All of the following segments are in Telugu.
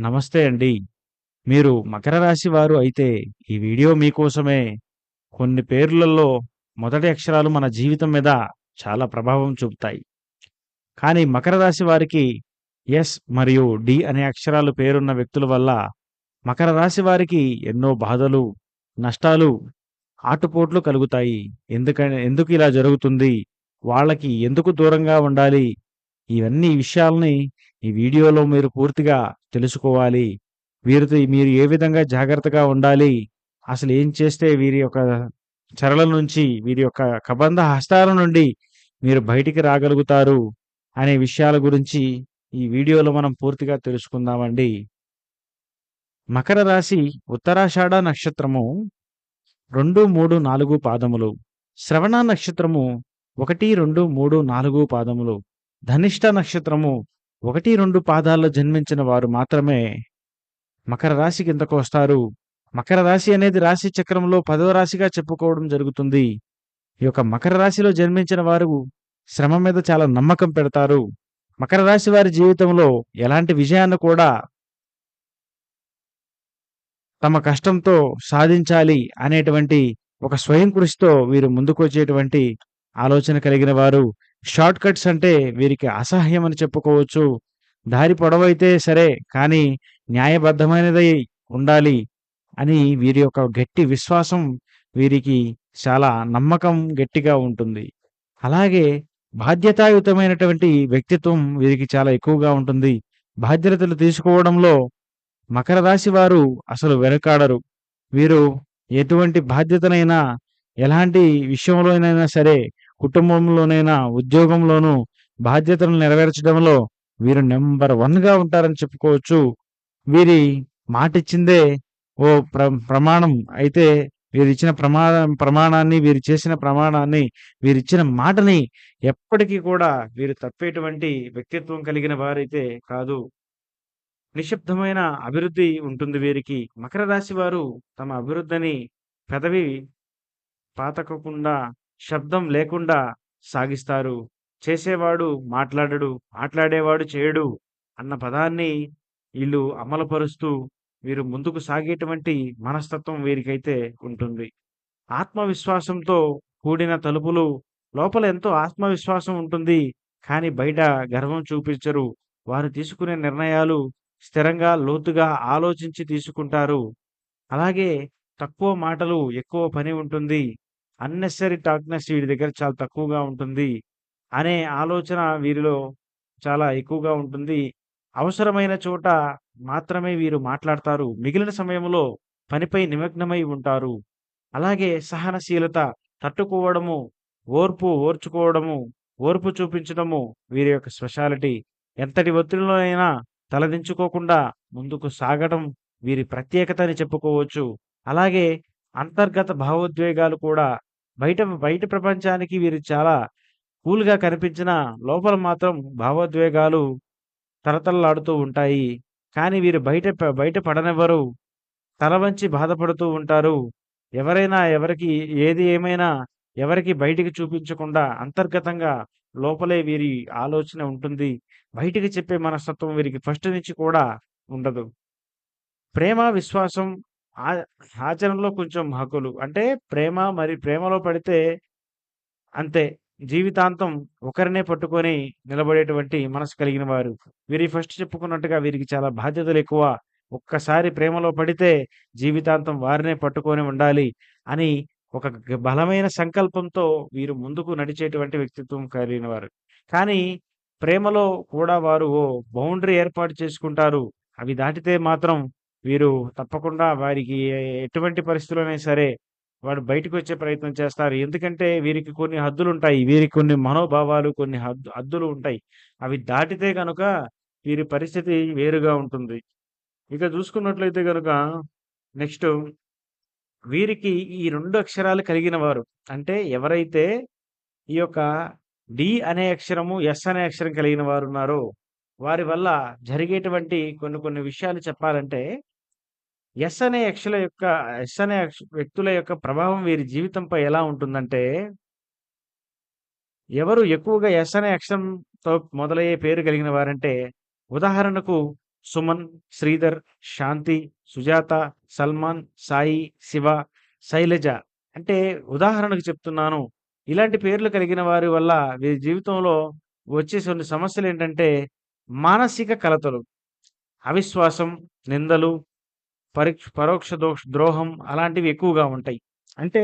నమస్తే అండి. మీరు మకర రాశి వారు అయితే ఈ వీడియో మీకోసమే. కొన్ని పేర్లలో మొదటి అక్షరాలు మన జీవితం మీద చాలా ప్రభావం చూపుతాయి. కానీ మకర రాశి వారికి ఎస్ మరియు డి అనే అక్షరాలు పేరున్న వ్యక్తుల వల్ల మకర రాశి వారికి ఎన్నో బాధలు, నష్టాలు, ఆటుపోట్లు కలుగుతాయి. ఎందుకని ఎందుకు ఇలా జరుగుతుంది? వాళ్ళకి ఎందుకు దూరంగా ఉండాలి? ఇవన్నీ విషయాల్ని ఈ వీడియోలో మీరు పూర్తిగా తెలుసుకోవాలి. వీరితో మీరు ఏ విధంగా జాగ్రత్తగా ఉండాలి? అసలు ఏం చేస్తే వీరి యొక్క చరల నుంచి, వీరి యొక్క కబంధ హస్తాల నుండి మీరు బయటికి రాగలుగుతారు అనే విషయాల గురించి ఈ వీడియోలో మనం పూర్తిగా తెలుసుకుందామండి. మకర రాశి ఉత్తరాషాఢ నక్షత్రము 2, 3, 4 పాదములు. శ్రవణ నక్షత్రము 1, 2, 3, 4 పాదములు. ధనిష్ట నక్షత్రము 1, 2 పాదాల్లో జన్మించిన వారు మాత్రమే మకర రాశి కిందకు వస్తారు. మకర రాశి అనేది రాశి చక్రంలో పదవ రాశిగా చెప్పుకోవడం జరుగుతుంది. ఈ యొక్క మకర రాశిలో జన్మించిన వారు శ్రమ మీద చాలా నమ్మకం పెడతారు. మకర రాశి వారి జీవితంలో ఎలాంటి విజయాన్ని కూడా తమ కష్టంతో సాధించాలి అనేటువంటి ఒక స్వయం కృషితో వీరు ముందుకొచ్చేటువంటి ఆలోచన కలిగిన వారు. షార్ట్ కట్స్ అంటే వీరికి అసహ్యం అని చెప్పుకోవచ్చు. దారి పొడవైతే సరే కానీ న్యాయబద్ధమైనదై ఉండాలి అని వీరి యొక్క గట్టి విశ్వాసం వీరికి చాలా నమ్మకం గట్టిగా ఉంటుంది. అలాగే బాధ్యతాయుతమైనటువంటి వ్యక్తిత్వం వీరికి చాలా ఎక్కువగా ఉంటుంది. బాధ్యతలు తీసుకోవడంలో మకర రాశి వారు అసలు వెనకాడరు. వీరు ఎటువంటి బాధ్యతనైనా ఎలాంటి విషయంలోనైనా సరే కుటుంబంలోనైనా, ఉద్యోగంలోనూ బాధ్యతలను నెరవేర్చడంలో వీరు నెంబర్ వన్‌గా ఉంటారని చెప్పుకోవచ్చు. వీరి మాటిచ్చిందే ఓ ప్ర ప్రమాణం అయితే వీరిచ్చిన ప్రమాణ ప్రమాణాన్ని, వీరు చేసిన ప్రమాణాన్ని, వీరిచ్చిన మాటని ఎప్పటికీ కూడా వీరు తప్పేటువంటి వ్యక్తిత్వం కలిగిన వారైతే కాదు. నిశ్శబ్దమైన అభివృద్ధి ఉంటుంది వీరికి. మకర రాశి వారు తమ అభివృద్ధిని పెదవి పాతకకుండా, శబ్దం లేకుండా సాగిస్తారు. చేసేవాడు మాట్లాడడు, మాట్లాడేవాడు చేయడు అన్న పదాన్ని వీళ్ళు అమలుపరుస్తూ వీరు ముందుకు సాగేటువంటి మనస్తత్వం వీరికైతే ఉంటుంది. ఆత్మవిశ్వాసంతో కూడిన తలుపులు లోపల ఎంతో ఆత్మవిశ్వాసం ఉంటుంది. కానీ బయట గర్వం చూపించరు. వారు తీసుకునే నిర్ణయాలు స్థిరంగా, లోతుగా ఆలోచించి తీసుకుంటారు. అలాగే తక్కువ మాటలు, ఎక్కువ పని ఉంటుంది. అన్నెసరీ టాక్‌నెస్ వీడి దగ్గర చాలా తక్కువగా ఉంటుంది. అనే ఆలోచన వీరిలో చాలా ఎక్కువగా ఉంటుంది. అవసరమైన చోట మాత్రమే వీరు మాట్లాడతారు. మిగిలిన సమయంలో పనిపై నిమగ్నమై ఉంటారు. అలాగే సహనశీలత, తట్టుకోవడము, ఓర్పు ఓర్చుకోవడము, ఓర్పు చూపించడము వీరి యొక్క స్పెషాలిటీ. ఎంతటి ఒత్తిడిలోనైనా తలదించుకోకుండా ముందుకు సాగడం వీరి ప్రత్యేకత అని చెప్పుకోవచ్చు. అలాగే అంతర్గత భావోద్వేగాలు కూడా బయట బయట ప్రపంచానికి వీరు చాలా కూల్‌గా కనిపించిన లోపల మాత్రం భావోద్వేగాలు తళతళలాడుతూ ఉంటాయి. కానీ వీరు బయట బయట పడనివ్వరు. తల వంచి బాధపడుతూ ఉంటారు. ఎవరైనా ఎవరికి ఏది ఏమైనా ఎవరికి బయటికి చూపించకుండా అంతర్గతంగా లోపలే వీరి ఆలోచన ఉంటుంది. బయటికి చెప్పే మనస్తత్వం వీరికి ఫస్ట్ నుంచి కూడా ఉండదు. ప్రేమ, విశ్వాసం ఆ ఆచరణలో కొంచెం హక్కులు. అంటే ప్రేమ మరి ప్రేమలో పడితే అంతే. జీవితాంతం ఒకరినే పట్టుకొని నిలబడేటువంటి మనసు కలిగిన వారు. వీరి ఫస్ట్ చెప్పుకున్నట్టుగా వీరికి చాలా బాధ్యతలు ఎక్కువ ఒక్కసారి ప్రేమలో పడితే జీవితాంతం వారినే పట్టుకొని ఉండాలి అని ఒక బలమైన సంకల్పంతో వీరు ముందుకు నడిచేటువంటి వ్యక్తిత్వం కలిగిన వారు. కానీ ప్రేమలో కూడా వారు ఓ బౌండరీ ఏర్పాటు చేసుకుంటారు. అవి దాటితే మాత్రం వీరు తప్పకుండా వారికి ఎటువంటి పరిస్థితిలోనైనా సరే వాడు బయటకు వచ్చే ప్రయత్నం చేస్తారు. ఎందుకంటే వీరికి కొన్ని హద్దులు ఉంటాయి వీరికి కొన్ని మనోభావాలు, కొన్ని హద్దు హద్దులు ఉంటాయి. అవి దాటితే కనుక వీరి పరిస్థితి వేరుగా ఉంటుంది. ఇక చూసుకున్నట్లయితే కనుక నెక్స్ట్ వీరికి ఈ రెండు అక్షరాలు కలిగిన వారు. అంటే ఎవరైతే ఈ యొక్క డి అనే అక్షరము, ఎస్ అనే అక్షరం కలిగిన వారు ఉన్నారో వారి వల్ల జరిగేటువంటి కొన్ని కొన్ని విషయాలు చెప్పాలంటే ఎస్ అనే యక్షుల యొక్క ఎస్ అనే యక్ష వ్యక్తుల యొక్క ప్రభావం వీరి జీవితంపై ఎలా ఉంటుందంటే ఎవరు ఎక్కువగా ఎస్ అనే అక్షరంతో మొదలయ్యే పేరు కలిగిన వారంటే ఉదాహరణకు సుమన్, శ్రీధర్, శాంతి, సుజాత, సల్మాన్, సాయి, శివ, శైలజ. అంటే ఉదాహరణకు చెప్తున్నాను. ఇలాంటి పేర్లు కలిగిన వారి వల్ల వీరి జీవితంలో వచ్చే కొన్ని సమస్యలేంటంటే మానసిక కలతలు, అవిశ్వాసం, నిందలు, పరీక్ష పరోక్ష దోష ద్రోహం అలాంటివి ఎక్కువగా ఉంటాయి. అంటే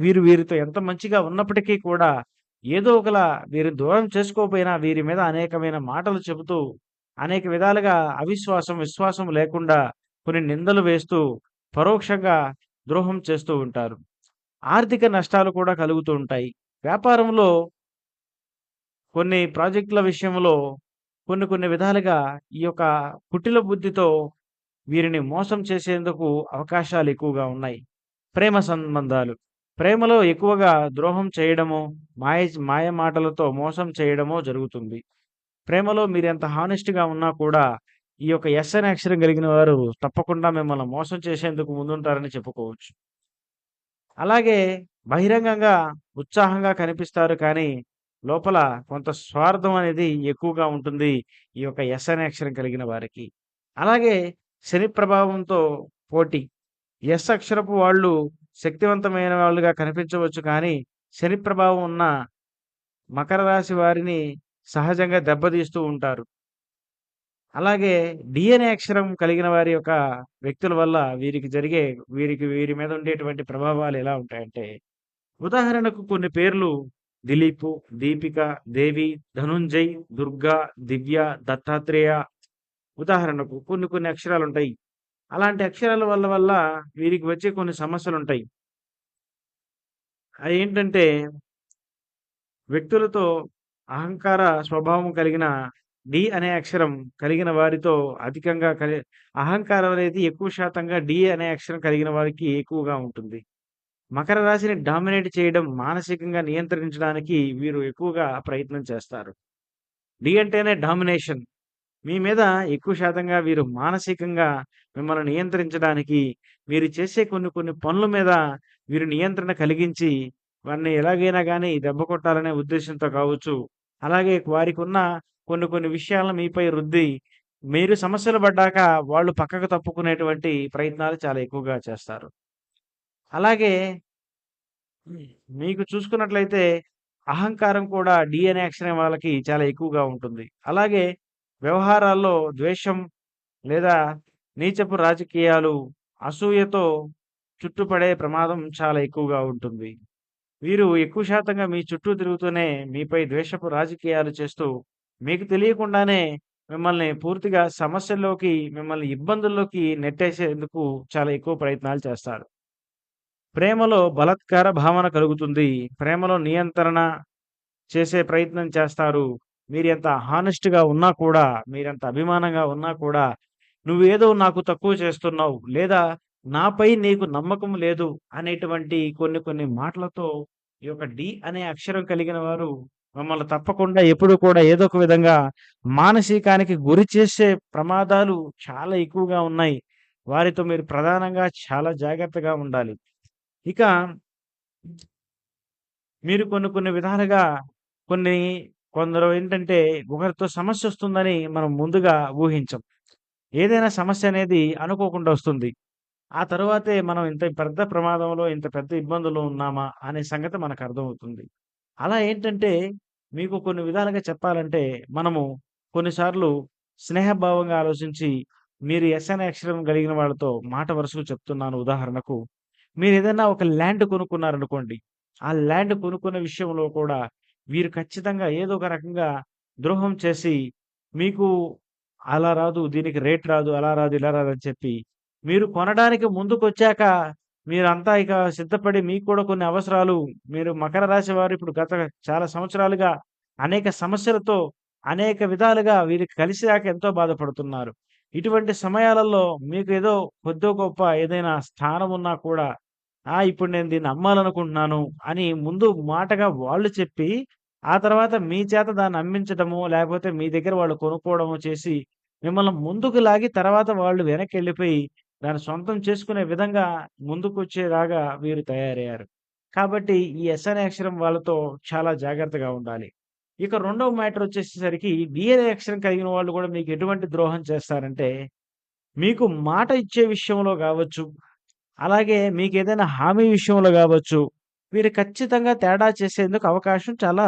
వీరు వీరితో ఎంత మంచిగా ఉన్నప్పటికీ కూడా ఏదో ఒకలా వీరి దూరం చేసుకోకపోయినా వీరి మీద అనేకమైన మాటలు చెబుతూ, అనేక విధాలుగా అవిశ్వాసం, విశ్వాసం లేకుండా కొన్ని నిందలు వేస్తూ, పరోక్షంగా ద్రోహం చేస్తూ ఉంటారు. ఆర్థిక నష్టాలు కూడా కలుగుతూ ఉంటాయి. వ్యాపారంలో కొన్ని ప్రాజెక్టుల విషయంలో కొన్ని కొన్ని విధాలుగా ఈ యొక్క కుటిల బుద్ధితో వీరిని మోసం చేసేందుకు అవకాశాలు ఎక్కువగా ఉన్నాయి. ప్రేమ సంబంధాలు. ప్రేమలో ఎక్కువగా ద్రోహం చేయడమో, మాయ మాయ మాటలతో మోసం చేయడమో జరుగుతుంది. ప్రేమలో మీరెంత హానెస్ట్‌గా ఉన్నా కూడా ఈ యొక్క ఎస్ అనే అక్షరం కలిగిన వారు తప్పకుండా మిమ్మల్ని మోసం చేసేందుకు ముందుంటారని చెప్పుకోవచ్చు. అలాగే బహిరంగంగా ఉత్సాహంగా కనిపిస్తారు కానీ, లోపల కొంత స్వార్థం అనేది ఎక్కువగా ఉంటుంది. ఈ యొక్క ఎస్ అనే అక్షరం కలిగిన వారికి. అలాగే శని ప్రభావంతో పోటీ. ఎస్ అక్షరపు వాళ్ళు శక్తివంతమైన వాళ్ళుగా కనిపించవచ్చు కానీ, శని ప్రభావం ఉన్న మకర రాశి వారిని సహజంగా దెబ్బతీస్తూ ఉంటారు. అలాగే డిఎన్ఏ అక్షరం కలిగిన వారి యొక్క వ్యక్తుల వల్ల వీరికి జరిగే వీరికి వీరి మీద ఉండేటువంటి ప్రభావాలు ఎలా ఉంటాయంటే, ఉదాహరణకు కొన్ని పేర్లు దిలీపు, దీపిక, దేవి, ధనుంజయ్, దుర్గా, దివ్య, దత్తాత్రేయ ఉదాహరణకు కొన్ని కొన్ని అక్షరాలు ఉంటాయి అలాంటి అక్షరాల వల్ల వల్ల వీరికి వచ్చే కొన్ని సమస్యలు ఉంటాయి అది ఏంటంటే వ్యక్తులతో అహంకార స్వభావం కలిగిన డి అనే అక్షరం కలిగిన వారితో అధికంగా కలి అహంకారం అనేది ఎక్కువ శాతంగా డి అనే అక్షరం కలిగిన వారికి ఎక్కువగా ఉంటుంది. మకర రాశిని డామినేట్ చేయడం, మానసికంగా నియంత్రించడానికి వీరు ఎక్కువగా ప్రయత్నం చేస్తారు. డి అంటేనే డామినేషన్. మీ మీద ఎక్కువ శాతంగా వీరు మానసికంగా మిమ్మల్ని నియంత్రించడానికి, మీరు చేసే కొన్ని కొన్ని పనుల మీద వీరు నియంత్రణ కలిగించి, వారిని ఎలాగైనా కానీ దెబ్బ కొట్టాలనే ఉద్దేశంతో కావచ్చు. అలాగే వారికున్న కొన్ని కొన్ని విషయాలను మీపై రుద్ది, మీరు సమస్యలు పడ్డాక వాళ్ళు పక్కకు తప్పుకునేటువంటి ప్రయత్నాలు చాలా ఎక్కువగా చేస్తారు. అలాగే మీకు చూసుకున్నట్లయితే అహంకారం కూడా డి అనే అక్షరం వాళ్ళకి చాలా ఎక్కువగా ఉంటుంది. అలాగే వ్యవహారాల్లో ద్వేషం లేదా నీచపు రాజకీయాలు, అసూయతో చుట్టుపడే ప్రమాదం చాలా ఎక్కువగా ఉంటుంది. వీరు ఎక్కువ శాతంగా మీ చుట్టూ తిరుగుతూనే మీపై ద్వేషపు రాజకీయాలు చేస్తూ, మీకు తెలియకుండానే మిమ్మల్ని పూర్తిగా సమస్యల్లోకి, మిమ్మల్ని ఇబ్బందుల్లోకి నెట్టేసేందుకు చాలా ఎక్కువ ప్రయత్నాలు చేస్తారు. ప్రేమలో బలత్కార భావన కలుగుతుంది. ప్రేమలో నియంత్రణ చేసే ప్రయత్నం చేస్తారు. మీరు ఎంత హానెస్ట్‌గా ఉన్నా కూడా, మీరెంత అభిమానంగా ఉన్నా కూడా, నువ్వేదో నాకు తక్కువ చేస్తున్నావు, లేదా నాపై నీకు నమ్మకం లేదు అనేటువంటి కొన్ని కొన్ని మాటలతో ఈ యొక్క డి అనే అక్షరం కలిగిన వారు మమ్మల్ని తప్పకుండా ఎప్పుడు కూడా ఏదో ఒక విధంగా మానసికానికి గురి చేసే ప్రమాదాలు చాలా ఎక్కువగా ఉన్నాయి. వారితో మీరు ప్రధానంగా చాలా జాగ్రత్తగా ఉండాలి. ఇక మీరు కొన్ని కొన్ని విధాలుగా కొన్ని కొందరు ఏంటంటే ఒకరితో సమస్యొస్తుందని మనం ముందుగా ఊహించం. ఏదైనా సమస్య అనేది అనుకోకుండా వస్తుంది. ఆ తరువాతే మనం ఇంత పెద్ద ప్రమాదంలో, ఇంత పెద్ద ఇబ్బందులు ఉన్నామా అనే సంగతి మనకు అర్థమవుతుంది అలా ఏంటంటే మీకు కొన్ని విధాలుగా చెప్పాలంటే మనము కొన్నిసార్లు స్నేహభావంగా ఆలోచించి మీరు ఎస్ అనే అక్షరం కలిగిన వాళ్ళతో మాట వరుసకు చెప్తున్నాను ఉదాహరణకు. మీరు ఏదైనా ఒక ల్యాండ్ కొనుక్కున్నారనుకోండి. ఆ ల్యాండ్ కొనుక్కున్న విషయంలో కూడా వీరు ఖచ్చితంగా ఏదో ఒక రకంగా ద్రోహం చేసి మీకు అలా రాదు, దీనికి రేట్ రాదు, అలా రాదు, ఇలా రాదు అని చెప్పి మీరు కొనడానికి ముందుకొచ్చాక మీరంతా ఇక సిద్ధపడి మీకు కూడా కొన్ని అవసరాలు మీరు మకర రాశి వారు ఇప్పుడు గత చాలా సంవత్సరాలుగా అనేక సమస్యలతో, అనేక విధాలుగా వీరికి కలిసాక ఎంతో బాధపడుతున్నారు. ఇటువంటి సమయాలలో మీకు ఏదో కొద్దో గొప్ప ఏదైనా స్థానం ఉన్నా కూడా, ఆ! ఇప్పుడు నేను దీన్ని అమ్మాలనుకుంటున్నాను అని ముందు మాటగా వాళ్ళు చెప్పి, ఆ తర్వాత మీ చేత దాన్ని అమ్మించడము లేకపోతే మీ దగ్గర వాళ్ళు కొనుక్కోవడము చేసి, మిమ్మల్ని ముందుకు లాగి తర్వాత వాళ్ళు వెనక్కెళ్ళిపోయి, దాన్ని సొంతం చేసుకునే విధంగా ముందుకు వచ్చేలాగా వీరు తయారయ్యారు. కాబట్టి ఈ ఎస్ అనే అక్షరం వాళ్ళతో చాలా జాగ్రత్తగా ఉండాలి. ఇక రెండవ మ్యాటర్ వచ్చేసేసరికి డి అనే అక్షరం కలిగిన వాళ్ళు కూడా మీకు ఎటువంటి ద్రోహం చేస్తారంటే, మీకు మాట ఇచ్చే విషయంలో కావచ్చు అలాగే మీకు ఏదైనా హామీ విషయంలో కావచ్చు వీరు ఖచ్చితంగా తేడా చేసేందుకు అవకాశం చాలా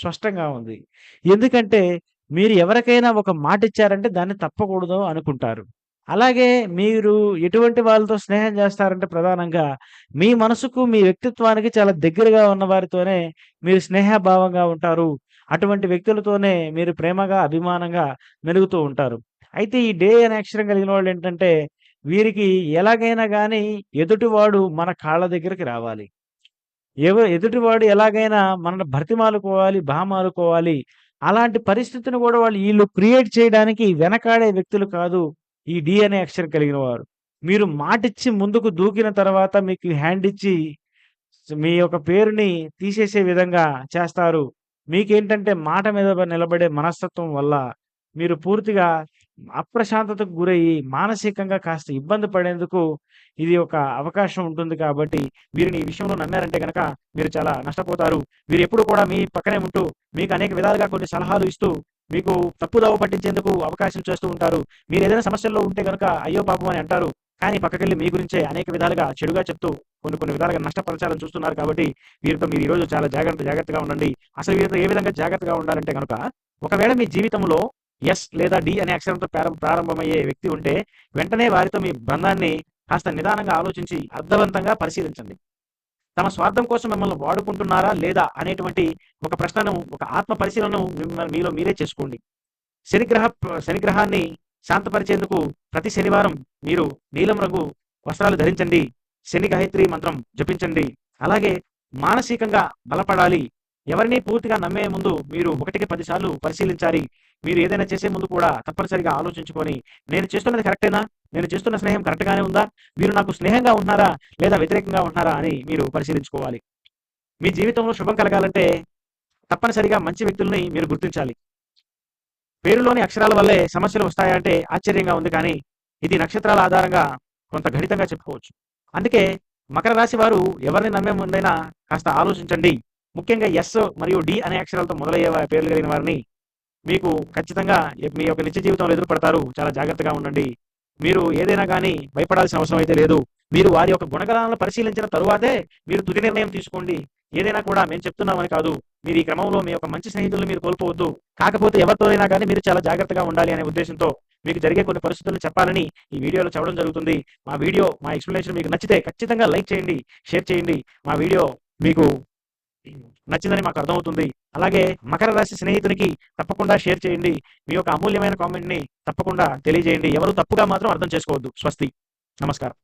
స్పష్టంగా ఉంది. ఎందుకంటే, మీరు ఎవరికైనా ఒక మాట ఇచ్చారంటే దాన్ని తప్పకూడదు అనుకుంటారు. అలాగే మీరు ఎటువంటి వాళ్ళతో స్నేహం చేస్తారంటే ప్రధానంగా మీ మనసుకు, మీ వ్యక్తిత్వానికి చాలా దగ్గరగా ఉన్న వారితోనే మీరు స్నేహభావంగా ఉంటారు. అటువంటి వ్యక్తులతోనే మీరు ప్రేమగా, అభిమానంగా మెలుగుతూ ఉంటారు. అయితే ఈ డే అనే అక్షరం కలిగిన వాళ్ళు ఏంటంటే వీరికి ఎలాగైనా కానీ ఎదుటివాడు మన కాళ్ళ దగ్గరికి రావాలి. ఎవ ఎదుటివాడు ఎలాగైనా మనల్ని బతిమాలుకోవాలి, బామాలుకోవాలి అలాంటి పరిస్థితిని కూడా వాళ్ళు వీళ్ళు క్రియేట్ చేయడానికి వెనకాడే వ్యక్తులు కాదు ఈ డి అనే అక్షరం కలిగిన వారు. మీరు మాటిచ్చి ముందుకు దూకిన తర్వాత మీకు హ్యాండ్ ఇచ్చి మీ యొక్క పేరుని తీసేసే విధంగా చేస్తారు. మీకేంటంటే మాట మీద నిలబడే మనస్తత్వం వల్ల మీరు పూర్తిగా అప్రశాంతతకు గురయ్యి మానసికంగా కాస్త ఇబ్బంది పడేందుకు ఇది ఒక అవకాశం ఉంటుంది కాబట్టి వీరిని ఈ విషయంలో నమ్మారంటే గనక మీరు చాలా నష్టపోతారు. వీరెప్పుడూ కూడా మీ పక్కనే ఉంటూ మీకు అనేక విధాలుగా కొన్ని సలహాలు ఇస్తూ మీకు తప్పుదోవ పట్టించేందుకు అవకాశం చేస్తూ ఉంటారు. మీరు ఏదైనా సమస్యల్లో ఉంటే గనక అయ్యో పాపం అని అంటారు. కానీ పక్కకెళ్ళి మీ గురించే అనేక విధాలుగా చెడుగా చెప్తూ కొన్ని కొన్ని విధాలుగా నష్టపరచాలని చూస్తున్నారు కాబట్టి వీరితో మీరు ఈరోజు చాలా జాగ్రత్త జాగ్రత్తగా ఉండండి. అసలు వీరితో ఏ విధంగా జాగ్రత్తగా ఉండాలంటే కనుక ఒకవేళ మీ జీవితంలో ఎస్ లేదా డి అనే అక్షరంతో ప్రారం ప్రారంభమయ్యే వ్యక్తి ఉంటే వెంటనే వారితో మీ బంధాన్ని కాస్త నిదానంగా ఆలోచించి అర్థవంతంగా పరిశీలించండి. తమ స్వార్థం కోసం మిమ్మల్ని వాడుకుంటున్నారా లేదా అనేటువంటి ఒక ప్రశ్నను ఒక ఆత్మ పరిశీలనను మిమ్మల్ని మీలో మీరే చేసుకోండి. శనిగ్రహ శనిగ్రహాన్ని శాంతపరిచేందుకు ప్రతి శనివారం మీరు నీలం రంగు వస్త్రాలు ధరించండి. శని గాయత్రి మంత్రం జపించండి. అలాగే మానసికంగా బలపడాలి. ఎవరిని పూర్తిగా నమ్మే ముందు మీరు ఒకటికి పదిసార్లు పరిశీలించాలి. మీరు ఏదైనా చేసే ముందు కూడా తప్పనిసరిగా ఆలోచించుకొని నేను చేస్తున్నది కరెక్టేనా? నేను చేస్తున్న స్నేహం కరెక్ట్‌గానే ఉందా? వీరు నాకు స్నేహంగా ఉంటున్నారా? లేదా వ్యతిరేకంగా ఉంటున్నారా? అని మీరు పరిశీలించుకోవాలి. మీ జీవితంలో శుభం కలగాలంటే తప్పనిసరిగా మంచి వ్యక్తుల్ని మీరు గుర్తించాలి. పేరులోని అక్షరాల వల్లే సమస్యలు వస్తాయంటే ఆశ్చర్యంగా ఉంది కానీ ఇది నక్షత్రాల ఆధారంగా కొంత గణితంగా చెప్పుకోవచ్చు. అందుకే మకర రాశి వారు ఎవరిని నమ్మే ముందైనా కాస్త ఆలోచించండి. ముఖ్యంగా ఎస్ మరియు డి అనే అక్షరాలతో మొదలయ్యే పేర్లు కలిగిన వారిని మీకు ఖచ్చితంగా మీ యొక్క నిత్య జీవితంలో ఎదురుపడతారు. చాలా జాగ్రత్తగా ఉండండి. మీరు ఏదైనా కానీ భయపడాల్సిన అవసరం అయితే లేదు. మీరు వారి యొక్క గుణగణాలను పరిశీలించిన తరువాతే మీరు తుది నిర్ణయం తీసుకోండి. ఏదైనా కూడా మేము చెప్తున్నామని కాదు. మీరు ఈ క్రమంలో మీ యొక్క మంచి స్నేహితులను మీరు కోల్పోవద్దు. కాకపోతే ఎవరితోనైనా కానీ మీరు చాలా జాగ్రత్తగా ఉండాలి అనే ఉద్దేశంతో మీకు జరిగే కొన్ని పరిస్థితులను చెప్పాలని ఈ వీడియోలో చెప్పడం జరుగుతుంది. మా వీడియో, మా ఎక్స్‌ప్లనేషన్ మీకు నచ్చితే ఖచ్చితంగా లైక్ చేయండి, షేర్ చేయండి. మా వీడియో మీకు నచ్చిందని మాకు అర్థమవుతుంది. అలాగే మకర రాశి స్నేహితునికి తప్పకుండా షేర్ చేయండి. మీ యొక్క అమూల్యమైన కామెంట్‌ని తప్పకుండా తెలియజేయండి. ఎవరు తప్పుగా మాత్రం అర్థం చేసుకోవద్దు. స్వస్తి. నమస్కారం.